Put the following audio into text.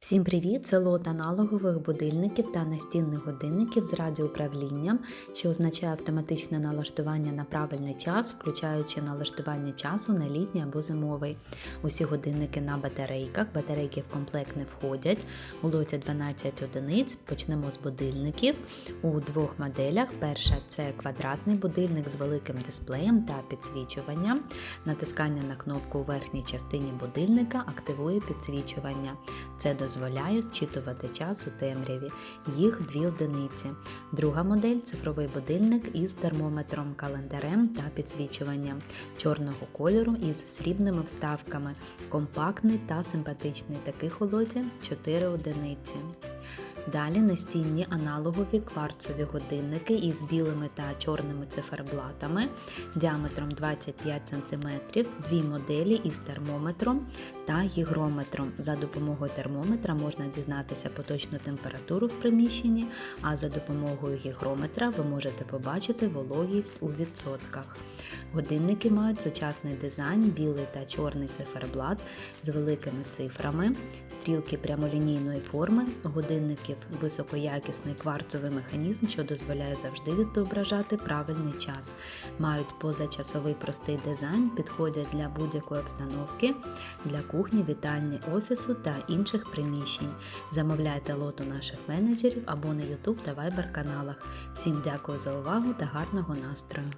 Всім привіт! Це лот аналогових будильників та настінних годинників з радіоуправлінням, що означає автоматичне налаштування на правильний час, включаючи налаштування часу на літній або зимовий. Усі годинники на батарейках, батарейки в комплект не входять. У лоті 12 одиниць. Почнемо з будильників у двох моделях. Перша це квадратний будильник з великим дисплеєм та підсвічуванням. Натискання на кнопку у верхній частині будильника активує підсвічування. Це дозволяє зчитувати час у темряві. Їх дві одиниці. Друга модель цифровий будильник із термометром, календарем та підсвічуванням чорного кольору із срібними вставками, компактний та симпатичний. Таких у лоті 4 одиниці. Далі настінні аналогові кварцові годинники із білими та чорними циферблатами діаметром 25 см, дві моделі із термометром та гігрометром. За допомогою термометра можна дізнатися поточну температуру в приміщенні, а за допомогою гігрометра ви можете побачити вологість у відсотках. Годинники мають сучасний дизайн, білий та чорний циферблат з великими цифрами, стрілки прямолінійної форми, годинників високоякісний кварцовий механізм, що дозволяє завжди відображати правильний час. Мають позачасовий простий дизайн, підходять для будь-якої обстановки, для кухні, вітальні, офісу та інших приміщень. Замовляйте лот у наших менеджерів або на YouTube та Viber каналах. Всім дякую за увагу та гарного настрою!